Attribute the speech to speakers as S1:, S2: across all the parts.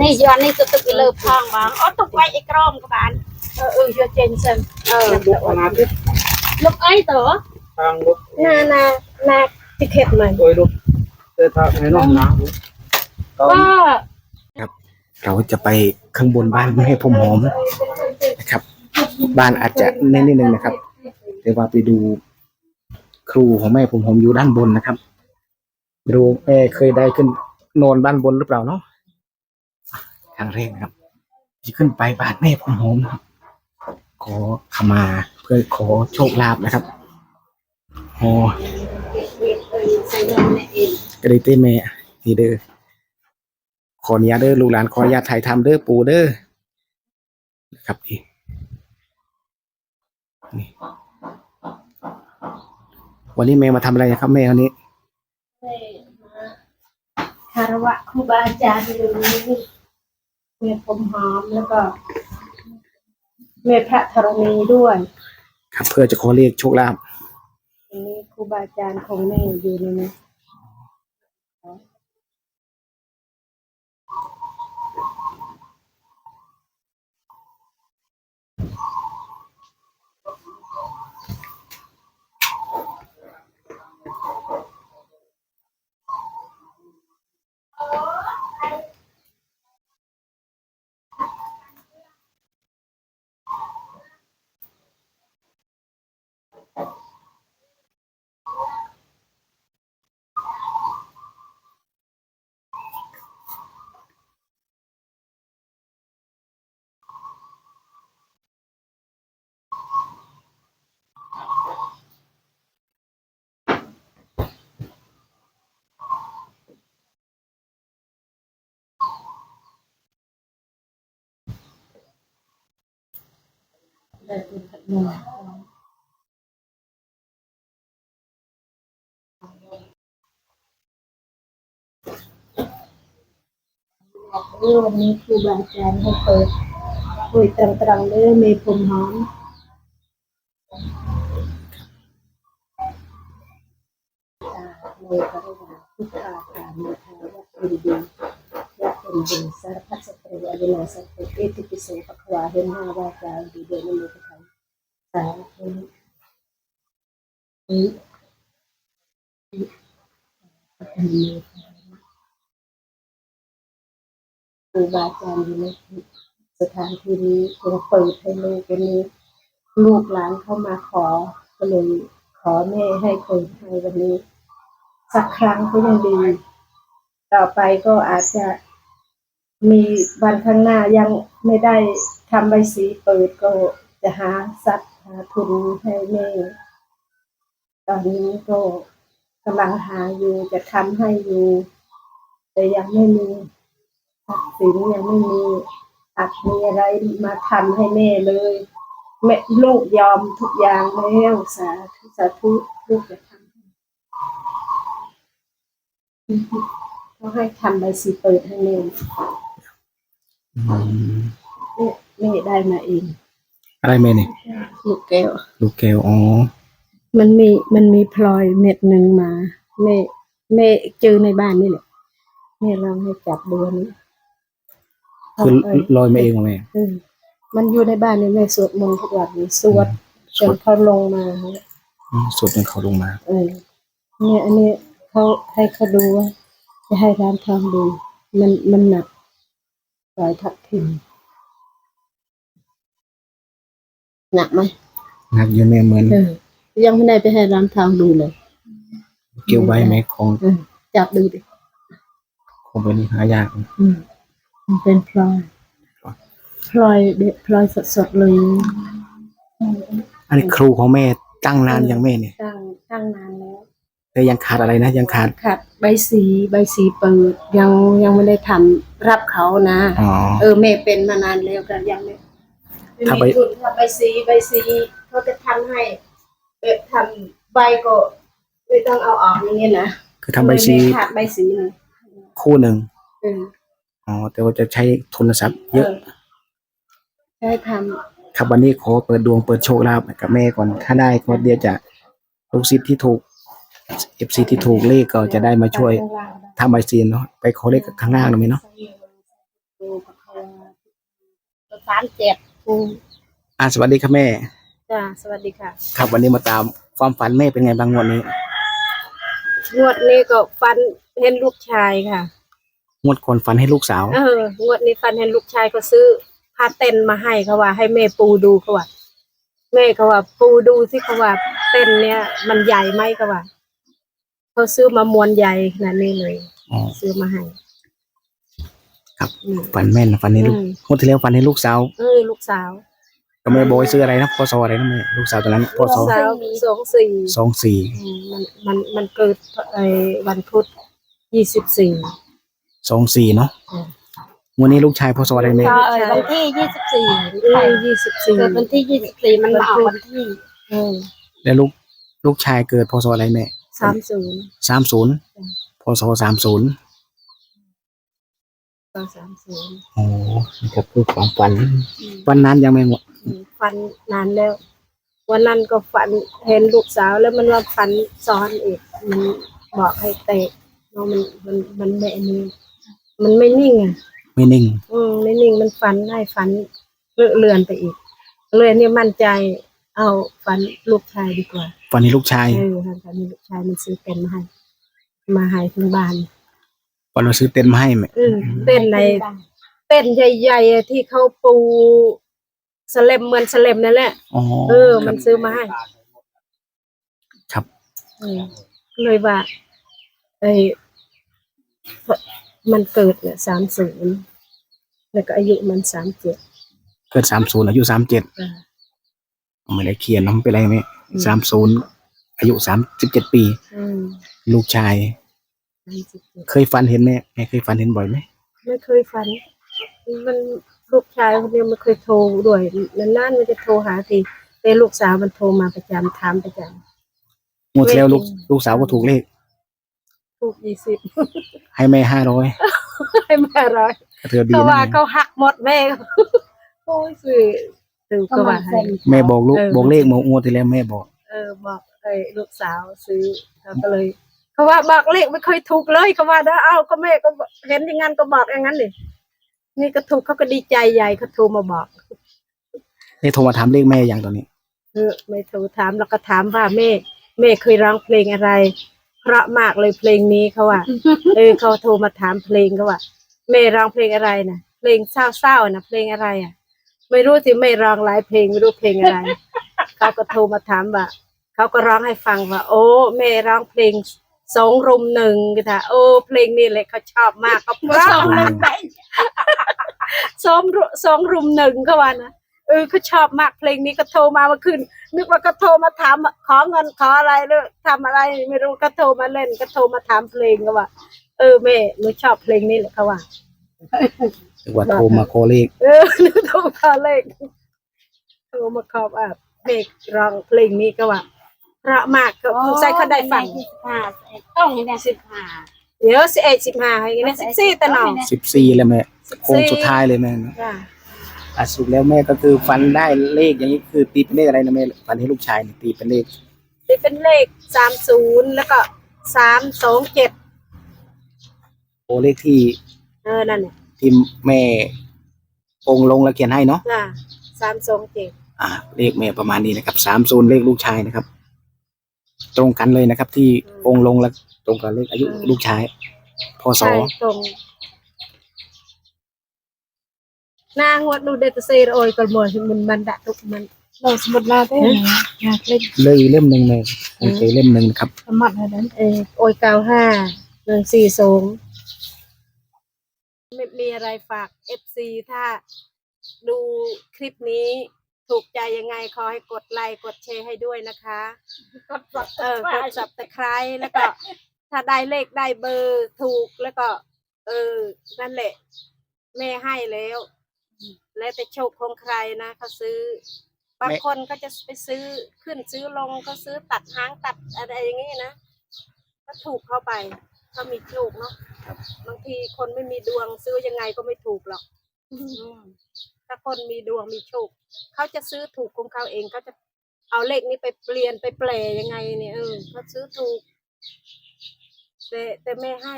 S1: នេះយន់នេះទៅទឹកពីលើផងបងអូទុកវាយអីក្រមក៏បាន
S2: អឺអឺយកចេញសិន
S1: អឺ
S3: ลูกขนาดนี้
S1: លុកអីទៅ
S3: ทางลูก
S2: ណាណាណាទីខេតមក
S3: โดยลูกเจอทางไหนน้องนะก็
S1: ក៏
S4: เราจะไปข้างบนบ้านแม่ผมหอมนะครับ บ้านอาจจะแน่นนิดนึงนะครับแต่ว่าไปดูครูของแม่ผมหอมอยู่ด้านบนนะครับไม่รู้แม่เคยได้ขึ้นนอนบ้านบนหรือเปล่าเนาะ ครั้งแรกนะครับจะขึ้นไปบ้านแม่ผมหมครับขอขมาเพื่อขอโชคลาภนะครับโอ๋อกระดิ่งเต้แม่นี่เด้อขออนุญาตเด้อลูกหลานขออนุญาตถ่ายทำเด้อปูเด้อนะครับนี่นี่วันนี้แม่มาทำอะไรนะครับแม่วันนี้
S2: คารวะครูบาอาจารย์อยู่ นี่เมียผมหอมแล้วก็เมียพระธรณีด้วย
S4: ครับเพื่อจะขอเรียกโชคลาภ
S2: อันนี้ครูบาอาจารย์ของแม่อยู่ในนี้ ได้เป็นพัดลมเรื่วันนี้ครูบาอาจารย์ให้เปิดคุยตรังๆเลยมีผมหอมโมทะวาพุทธาคาโมทาวะเป็นดี ยะเป็นสารพัดสัตว์อวินาสัตว์เอติปิโสปะควาเห็นหน้าวาจาดีเดนโมทะสาธุอิอิครูบาอาจารย์อยู่ในสถานที่นี้คงเปิดให้ลูกวันนี้ลูกหลานเข้ามาขอก็เลยขอแม่ให้คนให้วันนี้ สักครั้งก็ยังดี ต่อไปก็อาจจะ มีวันข้างหน้ายังไม่ได้ทำใบสีเปิดก็จะหาทรัพย์หาทุนให้แม่ตอนนี้ก็กำลังหาอยู่จะทำให้อยู่ แต่ยังไม่มีทรัพย์สินยังไม่มีอาจมีอะไรมาทำให้แม่เลยแม่ลูกยอมทุกอย่างแล้วสาธุสาธุลูกจะทำให้ก็ให้ทำใบสีเปิดให้แม่ แม่ได้มาเอง
S4: อะไรแม่เนี่ย
S2: ลูกแก้ว
S4: ลูกแก้วอ๋อ
S2: มันมีมันมีพลอยเม็ดหนึ่งมาแม่แม่เจอในบ้านนี่แหละแม่ลองให้จับดูอันนี้
S4: คือ
S2: เาเล
S4: อยมาเองเหรอแม่
S2: เออมันอยู่ในบ้านนี่แม่สวดมนต์ทุกวันนี้สวด
S4: ส
S2: จ
S4: วนด
S2: เขาลงมา
S4: อืมสวดจนเขาลงมา
S2: เออเนี่ยอันนี้เขาให้เขาดูว่าจะให้ร้านทองดู มันมันหนัก สายทับทิมหนักไหม
S4: นักอยืนแม่เหมือน
S2: เออยังไม่ได้ไปให้ร้านทองดูเลย
S4: เกี่ยวใบไหมของ
S2: เออจับดูดิ
S4: ของเป็นหายาก
S2: อืมมันเป็นพลอย พลอยเด็ดพลอยสดๆเลย
S4: อันนี้ครูของแม่ตั้งนานยังแม่เนี่ย
S2: ตั้งตั้งนานแล้ว
S4: แต่ยังขาดอะไรนะ ยังขาด
S2: ขาดใบสีใบสีเปิด ยังยังไม่ได้ทำรับเขานะ
S4: อ๋อ
S2: เออแม่เป็นมานานแล้วกันยังไม่ไม่
S4: ถ้าใบ
S2: มีทุนถ้าใบสีใบสีเขาจะทำให้แบบทำใบก็ไม่ต้องเอาออกอย่างเงี้ยนะ
S4: คือทำใบซี
S2: ไม่ขาดใบสีเลย
S4: คู่หนึ่ง
S2: เออ
S4: อ๋อแต่ว่าจะใช้ทุนทรัพย์เยอะ
S2: ใช่ท
S4: ครับวันนี้ขอเปิดดวงเปิดโชคลาภกับแม่ก่อน ถ้าได้ก็เดี๋ยวจะลูกศิษย์ที่ถูก เอฟซีที่ถูกเลขก็จะได้มาำช่วย
S2: ข้างล่างได้
S4: ทำใบซีนเนาะไปขอเลขข้างล่างหน่อยไหมเนาะ
S2: ตูปะคะวา
S1: สามเจ็ด
S2: อืม
S4: อ่าสวัสดีครับแม่
S2: จ้าสวัสดีค่ะ
S4: ครับวันนี้มาตามความฝันแม่เป็นไงบางงวดนี้
S2: งวดนี้ก็ฟันเห็นลูกชายค่ะ
S4: งวดคนฝันให้ลูกสาว
S2: เอองวดนี้ฟันเห็นลูกชายก็ซื้อผ้าเต้นมาให้เขาว่า ให้แม่ปูดูเขาว่าแม่เขาว่า ปูดูสิเขาว่าเต้นเนี้ยมันใหญ่ไหมเขาว่า เขาซื้อมามวนใหญ่ขนาดนี้เลย
S4: อ๋อ
S2: ซื้อมาให้
S4: ครับ
S2: อืม
S4: ฝันแม่นฝันให้ลูก
S2: อืม
S4: งวดที่แล้วฝันให้ลูกสาว
S2: เออลูกสาว
S4: ก็แม่บอกให้ซื้ออะไรนะพศอะไรนะแม่ลูกสาวตอนนั้นพ
S2: ลูก
S4: ศ
S2: สาวสองสี่
S4: สองสี่
S2: อืมมันมันมันเกิดไอ้วันพุธยี่สิบสี่
S4: สองสี่เนาะวันนี้ลูกชายพศอะไรแม่
S1: ก็เออวันที่ยี่สิบสี่
S2: ยี่สิบสี่
S1: เกิดวันที่ยี่สิบสี่มันมาออกวันที่
S2: เออ
S4: แล้วลูกลูกชายเกิดพศอะไรแม่
S2: สามศูนย์
S4: สามศูนย์
S2: อืม
S4: พศสามศูนย์
S2: ก็สามศูนย์
S4: โอ้นี่ครับคือความฝัน วันนั้นยังไม่หมด
S2: อืมฟันนานแล้ว วันนั้นก็ฝันเห็นลูกสาวแล้วมันว่าฝันซ้อนอีก มันบอกให้เตะเนาะมันมันมันไม่อันนี้มันไม่นิ่งอะ
S4: ไม่นิ่ง
S2: อืมไม่นิ่งมันฝันได้ฝันเลื่อนไปอีกเลยเนี่ยมั่นใจ เอาฝันลูกชายดีกว่า
S4: ฝันให้ลูกชาย
S2: เออทางฝันลูกชายมันซื้อเต็นท์มาให้ มาให้ถึงบ้าน
S4: ฝันเราซื้อเต็นท์มาให้แม่
S2: เออเต้นในเต้นใหญ่ๆอะที่เขาปูสเลมเหมือนสเลมนั่นแหละ
S4: อ๋อ
S2: เออมันซื้อมาให้
S4: ครับ
S2: เออเลยว่าไอ้มันเกิดเนี่ยสามศูนย์แล้วก็อายุมันสามเจ็ด
S4: เกิดสามศูนย์อายุสามเจ็ดไม่ได้เขียนเน้องเป็นไรไหม สามศูนย์อายุสามสิบเจ็ดปี
S2: อืม
S4: ลูกชาย
S2: สามสิบเจ็ด
S4: เคยฝันเห็นไหมแม่เคยฝันเห็นบ่อยไหม
S2: ไม่เคยฝัน มันลูกชายคนเดียวไม่เคยโทรด้วยนานๆมันจะโทรหาทีแต่ลูกสาวมันโทรมาประจำถามประจ
S4: งวดที่แล้วลูก
S2: ไม่จริง
S4: ลูกสาวก็ถูกเลขำ
S2: ถูกยี่สิบ
S4: ให้แม่ห้าร้อย
S2: ให้มาร้อย
S4: ก็ถือดี
S2: เขา
S4: นะ
S2: ว่า
S4: แม่
S2: เขาหักหมดแม่ โอ้ยสื่อ สื่อก็ว่าให้
S4: แม่บอกลูก
S2: เออ
S4: บอกเลขมางวดที่แล้วแม่บอก
S2: เออบอกไอ้ลูกสาวซื้อเขาก็เลยเขาว่าบอกเลขไม่เคยถูกเลยเขาว่าแล้วเอ้าก็แม่ก็เห็นอย่างนั้นก็บอกอย่างนั้นดินี่ก็ถูกเขาก็ดีใจใหญ่เขาโทรมาบอก
S4: นี่โทรมาถามเลขแม่อย่างตอนนี้
S2: เออไม่โทรถามแล้วก็ถามว่าแม่แม่เคยร้องเพลงอะไร เพราะมากเลยเพลงนี้เขาว่า เออเขาโทรมาถามเพลงเขาว่าแม่ร้องเพลงอะไรนะเพลงเศร้าๆนะเพลงอะไรอะ ไม่รู้สิแม่ร้องหลายเพลงไม่รู้เพลงอะไร เขาก็โทรมาถามว่าเขาก็ร้องให้ฟังว่า โอ้แม่ร้องเพลงสองรุมหนึ่งก็ថាโอ้เพลงนี้แหละเขาชอบมากเขาเพราะ
S1: สองหนึ่งไป
S2: สองรุสองรุมหนึ่งเขาว่านะเออเขาชอบมากเพลงนี้ก็โทรมาเมื่อคืนนึกว่าก็โทรมาถามขอเงินขออะไรหรือทำอะไรไม่รู้ก็โทรมาเล่นก็โทรมาถามเพลงก็ว่า เออแม่หนูชอบเพลงนี้แหละเขาว่า
S4: หรือว่าโทรมาขอเลข
S2: เออหนูโทรมาเลขโทรมาขอบอะเพลงร้องเพลงนี้ก็ว่าเพราะมากก็สงสัยเขาได้ฟัง
S1: ยี่สิบห้าต้องให้ได้สิบห้า
S2: เดี๋ยวสิเอ็ดสิบห้าให้กันนะสิบสี่แต่หนอ
S4: สิบสี่แล้วแม่โค้งสุดท้ายเลยแม่นะ
S2: จ้ะ
S4: อะสรุดแล้วแม่ก็คือฟันได้เลขอย่างนี้คือตีเป็นเลขอะไรนะแม่ฟันให้ลูกชายเนี่ยตีเป็นเลข
S2: นี่เป็นเลขสามศูนย์แล้วก็สามสองเจ็ด
S4: โอเลขที่
S2: เออนั่นแหละ
S4: ที่แม่ องค์ลงแล้วเขียนให้เนาะ
S2: จ้ะสามสองเจ็ด
S4: อ่า เลขแม่ประมาณนี้นะครับสามศูนย์เลขลูกชายนะครับ ตรงกันเลยนะครับ ที่องค์ลงแล้วตรงกับเลขอายุลูกชายพศ
S2: ใช่ตรงนางวัดดูเดตเซรโอยกลมอมันมันดะทุกมัน
S1: เราสมุดมาได้ไหมอยากเล่น
S4: เลยเล่มหนึ่งเลยโอเคเล่มหนึ่งนะครับ
S1: สมัครอะไรนั้น
S2: เออโอยเก้าห้าหนึ่งสี่สองไม่มี อะไรฝากเอฟซีถ้าดูคลิปนี้ถูกใจยังไงขอให้กดไลค์กดแชร์ให้ด้วยนะคะ
S1: กดสับ
S2: เออกดสับตะไคร้แล้วก็ ถ้าได้เลขได้เบอร์ถูกแล้วก็ เออ นั่นแหละแม่ให้แล้ว แล้วแต่โชคของใครนะเขาซื้อ บางคนก็จะไปซื้อขึ้นซื้อลงก็ซื้อตัดหางตัดอะไรอย่างงี้นะก็ถูกเข้าไปเขามีโชคเนาะ บางทีคนไม่มีดวงซื้อยังไงก็ไม่ถูกหรอกอืมถ้าคนมีดวงมีโชคเขาจะซื้อถูกของเขาเองเขาจะเอาเลขนี้ไปเปลี่ยนไปแปลยังไง เนี่ยเออเขาซื้อถูก แต่แต่ไม่ให้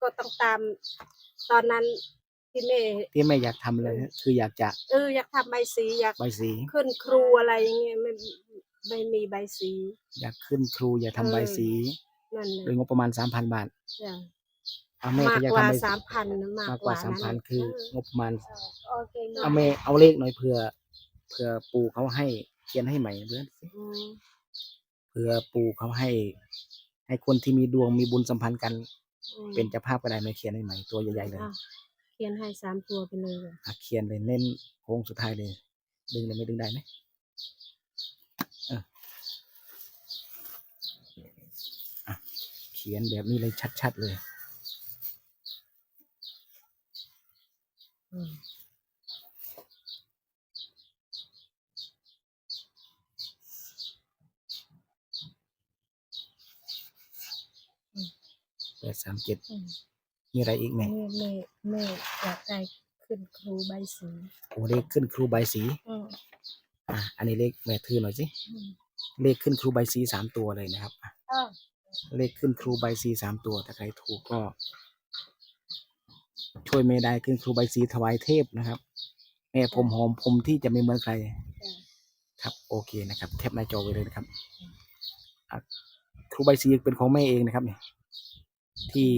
S2: ก็ต้องตาม ตอนนั้นที่แม่
S4: ที่แม่อยากทำเลยคืออยากจะ
S2: เอออยากทำใบสีอยาก
S4: ใบสี
S2: ขึ้นครูอะไรอย่างเงี้ยไม่ไม่มีใบสี
S4: อยากขึ้นครูอยากทำใบสี
S2: นั่น
S4: โดย
S2: นะ
S4: งบประมาณสามพันบาท
S2: จ้ะ
S4: เอาแม่
S2: มาก
S4: ก็อยาก
S2: กว่า
S4: ทำใบ
S2: สามพันนะมาก
S4: มาก
S2: ก
S4: กว่า
S2: ว่า
S4: สามพัน
S2: นั้น
S4: คืองบประมาณ
S1: โอเค
S4: เอาแม่เอาเลขหน่อยเผื่อเผื่อปู่เขาให้เขียนให้ใหม่เพื่อน
S2: อืม
S4: เผื่อปู่เขาให้ ให้คนที่มีดวงมีบุญสัมพันธ์กัน
S2: อืม
S4: เป็นเจ้าภาพก็ได้ไม่เขียนให้ใหม่ตัวใหญ่ๆเลย
S2: อะเขียนให้สามตัวไปเลยเหรอ
S4: อะเขียนเลยเน้นโค้งสุดท้ายเลย ดึงเลยไม่ดึงได้ไหมเอออะเขียนแบบนี้เลยชัดๆเลย
S2: อืม
S4: แปดสามเจ็ด
S2: อืม
S4: มีอะไรอีกไหม
S2: แม่แม่แม่อยากได้ขึ้นครูใบสี
S4: โอ้เลขขึ้นครูใบสี
S2: อืม
S4: อะอันนี้เลขแม่ทือหน่อยสิ
S2: อืม
S4: เลขขึ้นครูใบสีสามตัวเลยนะครับอะ
S1: เออ
S4: เลขขึ้นครูใบสีสามตัวถ้าใครถูกก็ ช่วยแม่ได้ขึ้นครูใบสีถวายเทพนะครับ แม่ผมหอมผมที่จะไม่เหมือนใคร ครับ โอเคนะครับแคปหน้าจอไว้เลยนะครับอะครูใบสีเป็นของแม่เองนะครับเนี่ยที่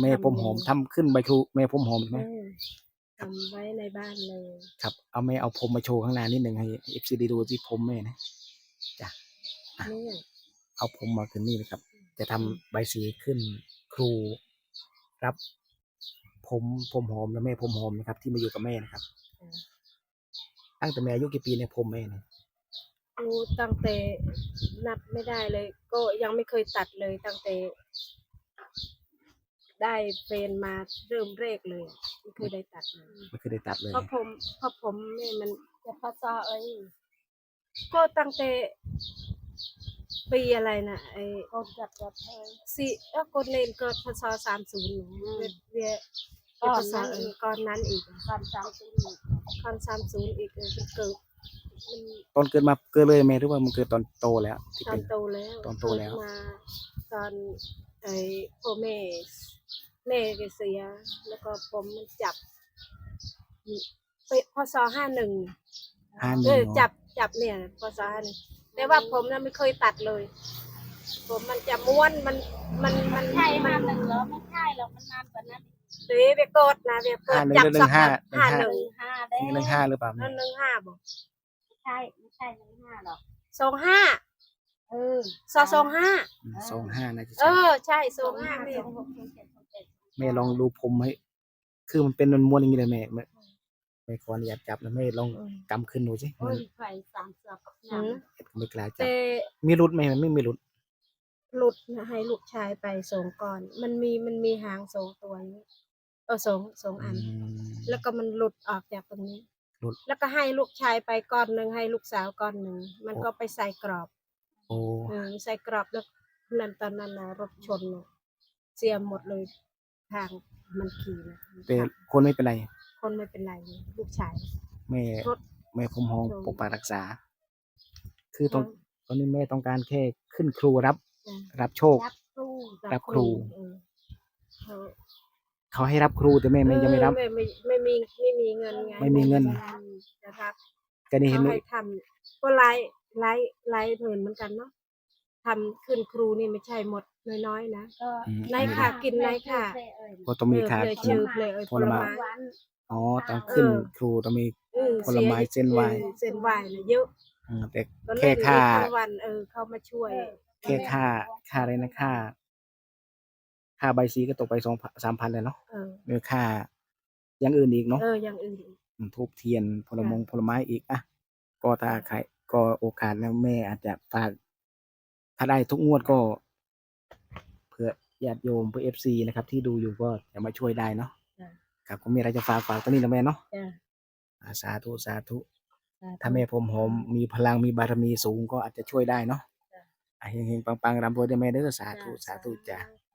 S4: แม่ผมหอมทำขึ้นใบครูแม่ผมหอมใช่ไหม
S2: เออทำไว้ในบ้านเลย
S4: ครับ เอาแม่เอาผมมาโชว์ข้างหน้านิดหนึ่งให้เอฟซีได้ดูที่ผมแม่นะ
S2: เนี่ย
S4: เอาผมมาขึ้นนี่นะครับ จะทำใบสีขึ้นครูรับ ผมผมหอมและแม่ผมหอมนะครับ ที่มาอยู่กับแม่นะครับ ตั้งแต่แม่อายุกี่ปีเนี่ยผมแม่เนี่ย
S2: รู้ตั้งแต่นับไม่ได้เลย ก็ยังไม่เคยตัดเลยตั้งแต่ ได้เป็นมาเริ่มแรกเลยไม่เคยได้ตัดเลย
S4: ไม่เคยได้ตัดเลย
S2: เพราะผมเพราะผมเนี่ยมัน
S1: จะภาษาเอ้ย
S2: ก็ตั้งแต่ปีอะไรนะไอ้
S1: คนจัดจัดเอ้ย
S2: สิเอ้าคนเนนเกิดพศสามศูนย์เวียเวีย
S1: ก่
S2: ก่
S1: อ
S2: อนน
S1: นั้
S2: นั้นน
S1: อี
S2: อี
S1: ก
S2: กก่อนนั้นอีก
S1: การสามสิบ
S2: ก่อนสามศูนย์อีกเออมันเกิดมัน
S4: ตอนเกิดมาเกิดเลยแม่หรือว่ามันเกิดตอนโตแล้วที่
S2: ตอ
S4: เป็น น
S2: โตแล้ว
S4: ตอนโตแล้ว
S2: เกิดมาตอนไอ้พ่อแม่แม่แกเสีย แล้วก็ผมมันจับเป็นพศห้าหนึ่ง
S4: ห้าห
S2: เอ
S4: นึ่
S2: องจับจับเนี่ยพศห้าหนึ่งแต่ว่าผมน่ะไม่เคยตัดเลย ผมมันจะม้วนมันมันมัน
S1: ใช่
S2: มั
S1: ห้านหนึ่งแล้วไม่ใช่หรอกมันนานกว่านั้น
S2: เดี๋ยวไปกดนะเดี๋ยวก
S4: ห้า
S2: ด
S4: หนึ่ง
S2: จับ
S4: หนึ่งห้า
S2: ห้า
S4: ห
S2: ห
S4: นึ่
S2: นึ่
S4: ง
S2: ง
S1: ห้าเด้
S4: หนึ่งห้าหรือเปล่า
S2: นั่
S4: แม่
S2: นหนึ่งห้าบอก
S1: ไม่ใช่ไม่ใช่หนึ่งห้าหรอก
S2: สองห้า
S1: เออ
S2: สองสองห้า
S4: สองห้าน่าจะ
S2: เอ
S4: ใช่
S2: อใช่ส
S1: ส
S2: อ
S1: องง
S2: ห้า
S1: ห้า
S2: แม่
S1: สองหกสองเจ็ดสองแปด
S4: แม่ลองดูผมให้ คือมันเป็นมันม้วนอย่างนี้เลยแม่แม่แม่ขออนุญาตจับนะแม่ลองกำขึ้นดูสิ
S1: โอ้
S4: มัน
S1: ยไฟสามสับ
S2: หืม
S4: ไม่กล้าจับ
S2: แต่
S4: มีรุดไหมมันไม่มีรุด
S2: หลุดนะให้ลูกชายไปสองก้อน มันมีมันมีหางสองตัวนี้ เออสองสองอัน
S4: อืม
S2: แล้วก็มันหลุดออกจากตรงนี้
S4: หลุด
S2: แล้วก็ให้ลูกชายไปก้อนหนึ่งให้ลูกสาวก้อนหนึ่ง มันก็ไปใส่กรอบ
S4: โอ้
S2: เออใส่กรอบแล้วนั่นตอนนั้นนะรถชนน่ะเสียหมดเลยทางมันขี่นะ
S4: แต่คนไม่เป็นไร
S2: คนไม่เป็นไรเลยลูกชาย
S4: แม่
S2: รถ
S4: แม่ผมหอง
S2: ชน
S4: ปกปักรักษา คือตรง
S2: เออ
S4: ตอนนี้แม่ต้องการแค่ขึ้นครูรับ
S2: จ้ะ
S4: รับโชค
S1: รับครู
S4: รับครู
S2: เออเขา
S4: เขาให้รับครูแต่แม่ไม่ยังไม่รับ
S2: เออไม่ไม่ไม่มีไม่มีเงินไง
S4: ไม่มีเงิน
S2: จะรับ
S4: ก็นี่เห็น
S2: เขา
S4: ไหม
S2: ให้ทำก็ไล่ไล่ไล่หมื่นเหมือนกันเนาะทำขึ้นครูนี่ไม่ใช่หมดน้อยๆนะ
S1: ก็
S4: อืม
S2: นายค่ะกินนายค่ะ
S4: ก็ต้องมีค่า
S2: เออเลย
S4: กิน
S2: ชื่อเลยเออ
S4: ผลไม้
S1: วัน
S4: อ๋อต้องขึ้น
S2: เออ
S4: ครูต้องมี
S2: เออ
S4: ผลไม้
S2: สีย
S4: เส้นไหว้
S2: ออเส้นไหวน่ะเยอะ
S4: อืมแต่
S2: ก็
S4: แค่
S2: เล่น
S4: ค่า
S2: ทั้งวันเออเขามาช่วย
S4: แค่ค่าค่าอะไรนะค่า ค่าใบสีก็ตกไปสองสามพันเลยเนาะ
S2: เออ
S4: มีค่าอย่างอื่นอีกเนาะ
S2: เอออย่างอื่นอีก
S4: อืมทูบเทียนผลมงผลไม้อีกอะก็ถ้าใครก็โอกาสแล้วแม่อาจจะฝากถ้าได้ทุกงวดก็ เพื่อญาติโยมเพื่อเอฟซีนะครับ ที่ดูอยู่ก็จะมาช่วยได้เนาะ
S2: จ้ะ
S4: ครับก็มีอะไรจะฝากฝากตัวนี้นะแม่เนาะ
S2: จ้ะ
S4: อ่าสาธุสาธุ
S2: สาธุ
S4: ถ้าแม่ผมหอมมีพลังมีบารมีสูงก็อาจจะช่วยได้เนาะ
S2: จ้ะ
S4: อะเฮงๆปังๆรำรวยได้แม่เด้อสาธุสาธุจ้ะ
S2: สาธุ